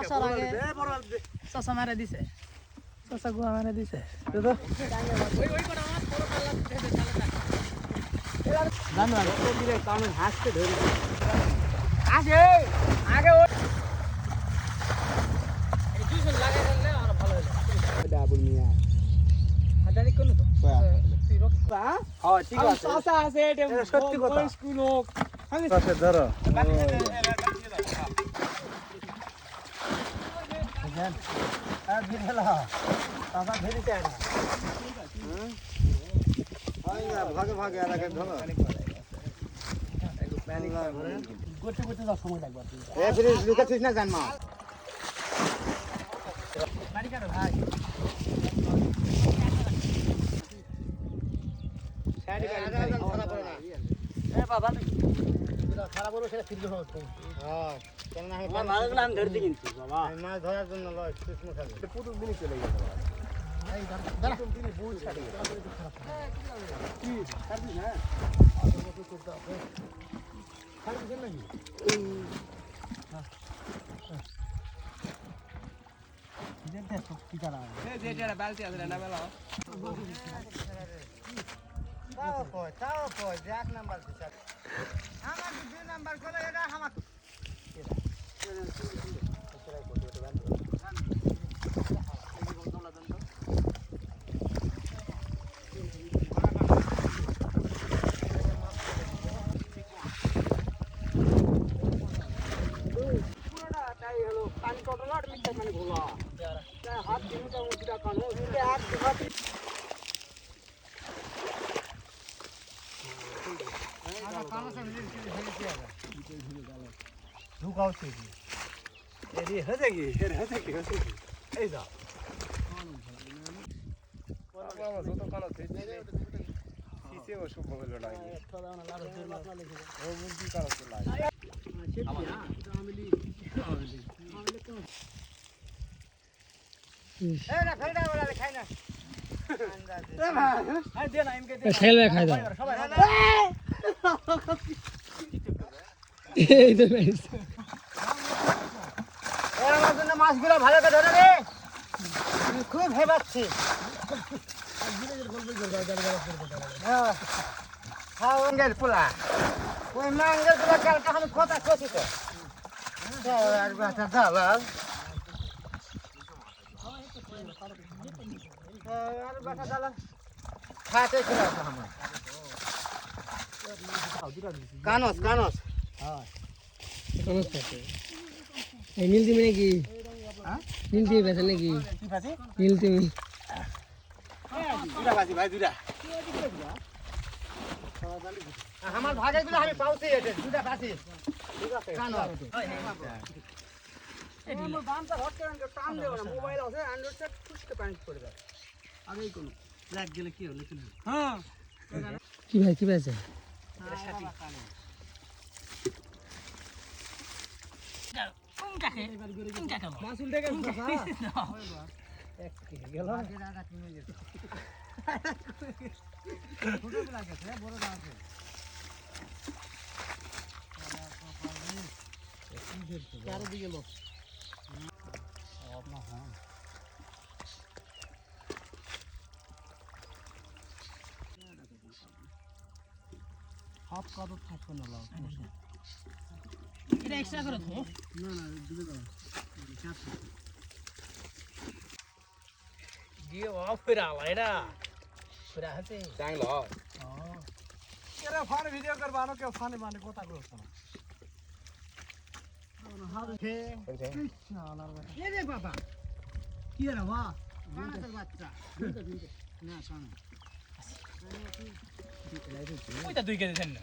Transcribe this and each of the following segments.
আসার আগে চাষা মারা দিছে। চাষা গুয়া মারা দিছে। হাসতে ধরে। মিয়া হ্যাঁ ঠিক আছে এটা সত্যি কথা ধরো ভাগে ভাগে আর আগে ধরো। করতে করতে যাও সময় লাগবে এ ফিরিস লুকাচ্ছিস না জান মা। খারাপ হলো সেটা ফিরতে হবে হ্যাঁ কেন না আমি মাছগুলো আমি ধরতে কিনছি বাবা। মাছ ধরার জন্য লয় কৃষ্ণ খাবে পুরো দিনই চলে গেছে তাও কই তাও কই যে এক নাম্বার দিছে আমার দুই নাম্বার করে এটা আমার পুরোটাই হলো পানি কটলো আর মিটার পানি ঘোলা হাত দিয়ে মোটামুটি কানো হাত হাত ঢুকাওছে এরি হতে কি এর হতে কি হতে কি এই যা এটা ফেলটা বলা খাই না দে না এমকে সাইকেল ভাই খাই দাও সবাই এই তো পেয়েছে। এর আমার জন্য মাছগুলো ভালো করে ধরে রে খুব হেবাচ্ছি। হ্যাঁ হ্যাঁ কানস কানস। নমস্কার এই নাকি? নীল তুমি বেছে নাকি? নীল তুমি ভাই আমি পাউছি দুটা পাচ্ছি মোবাইল আছে অ্যান্ড্রয়েড কি কি ভাই কি পেয়েছে মাসুল থেকে গেল চারিদিকে লোক। হাত কাদো থাকবে না লাও এটা এক্সট্রা করে তো না না দিবে দাও দিয়ে অফ করে আলা এটা করে হাতে এরা ফান ভিডিও করবা আনো কেউ ফানে মানে কথা কইছ না। বাবা। কি রে বাচ্চা। না শোনো ওইটা দুই কেজি দেন না।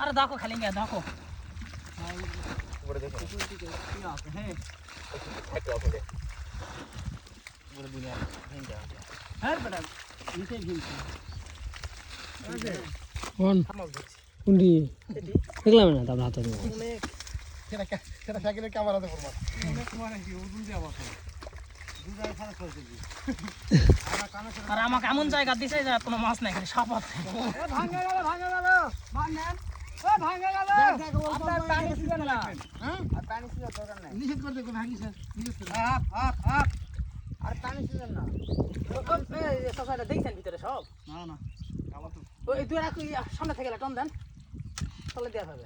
আরে দেখো খালি গিয়ে দেখো। কোন? কোনটি? দেখলাম না, তারপর হাতে দেবো সেটা সাইকেলের ক্যামেরাতে করব তোমার কি ওজন দিয়ে আবার দিবি আর আমাকে এমন জায়গা দিছে যে কোনো মাছ নাই খালি সাপ আছে ভাঙে গেল ভাঙে গেল। ভাঙেন। ভাঙে গেল। আপনার পানি সিজন না। হ্যাঁ? আর পানি দরকার নাই। নিষেধ করে দেখুন ভাঙি স্যার? নিষেধ করে আপ আপ আপ। আর পানি না। সবাইটা দেখছেন ভিতরে সব? না না। কালো তো ওই দুই রাখি সামনে থেকে টন দেন। তলে দেওয়া হবে।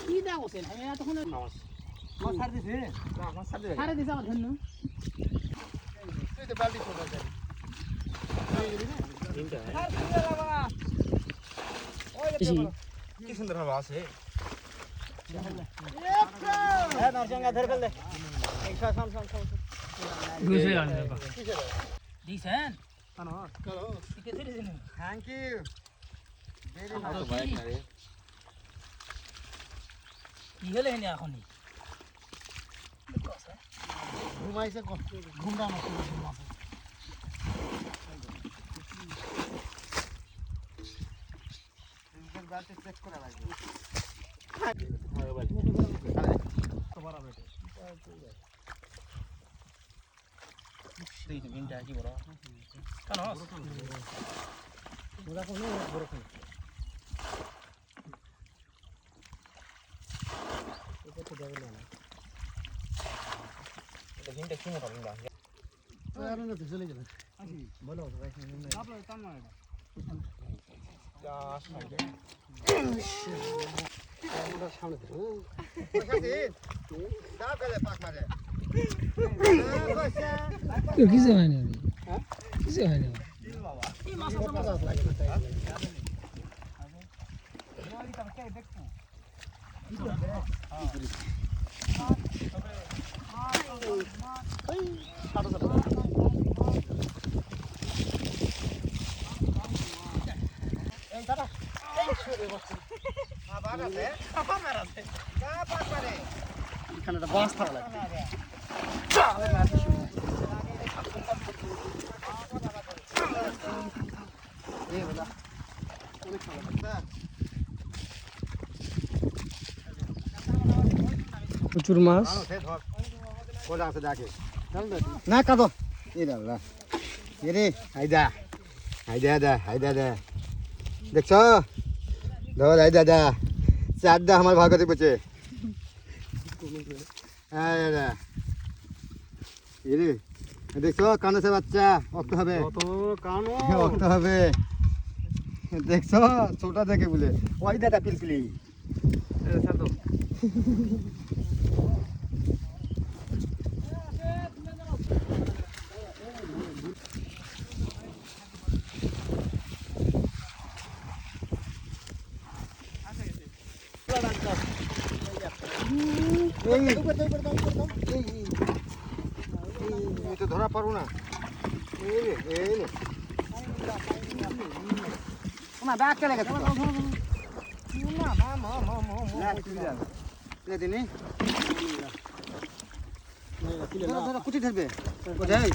কি দেওয়া বলছেন আমি এতক্ষণ মাছ ছাড় দিছে মাছ ছাড় দিছে সারে দিছে আমার জন্য তুই তো বালতি সুন্দর হবে আছে? দিছেন টিকে ধরে দিন থ্যাংক ইউ ভেরি তো কি? কি হলে হেনে এখনই ঘুমাইছে ঘুমটা নষ্ট করে ঘুম আছে চেক করা লাগবে কেন চলে গেলে বলো ভাই কিছু হয়নি কিছু হয়নি এখানে একটা বাস থাকা লাগবে প্রচুর মাছ। না, কাদো। এ দাদা এ রে হাইদা হাইদা দা হাইদা দা দেখছ? দাদা চার দা আমার ভাগতে বসে হ্যাঁ দাদা। এ রে দেখছ বাচ্চা অক্ত হবে। কানো। অক্ত হবে। দেখছ? ছোটা দেখে বলে ওই দাদা পিলপিলি। এই তো ধরা পারব না এই রে, এই রে। না ব্যাগ চলে গেছে। না, না, মা, মা, মা, মা, লে দিনি। কুচি ধরবে কোথায়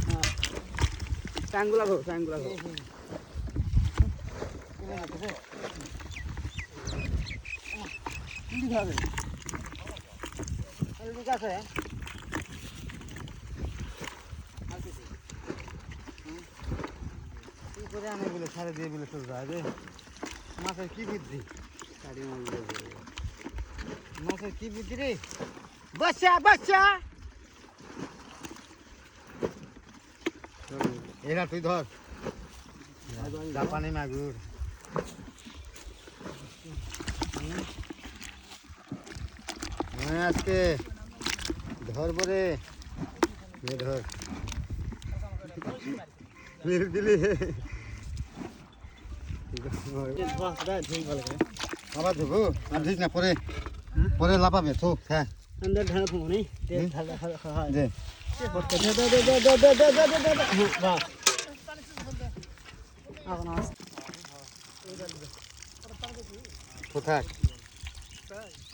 ট্যাঙ্গুলা ঘর ঘর ঠিক আছে। কি করে আনে বলে ছাড়ে দিয়ে বলে চলে যায় রে। মাছের কি বুদ্ধি? গাড়ি মাছের কি বুদ্ধি রে? বাচ্চা বাচ্চা এরা তুই ধর। জাপানি মাগুর। আজকে ধরবো রে নে ধর মেরে দিলি আবার দেবো আর দিস না পরে পরে লাপাবে থোক হ্যাঁ अंदर ढाल को नहीं तेल हम्म? ढाल ढाल हाँ দে दे दे दे दे दे दे दे दे दे दे वाह এখন কোথায়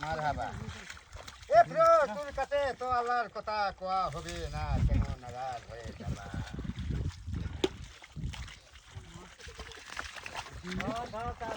মারহাবা। এ ফিরোজ তোর কাছে তো আল্লাহর কথা কোয়া হবে না কেন নারাজ হয়ে যাবা? দাও দাও দাও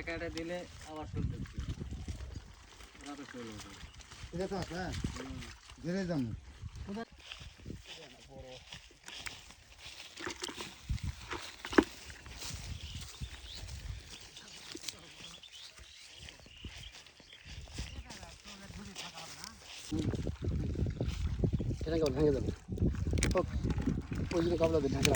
এরা কাটা দিলে আবার শুনতে ওরা তো চলে ঠিক আছে হ্যাঁ। ধীরে যাব। এটা কেমন ভেঙে যাবে। ওই জন্য কাপড় ঢাকা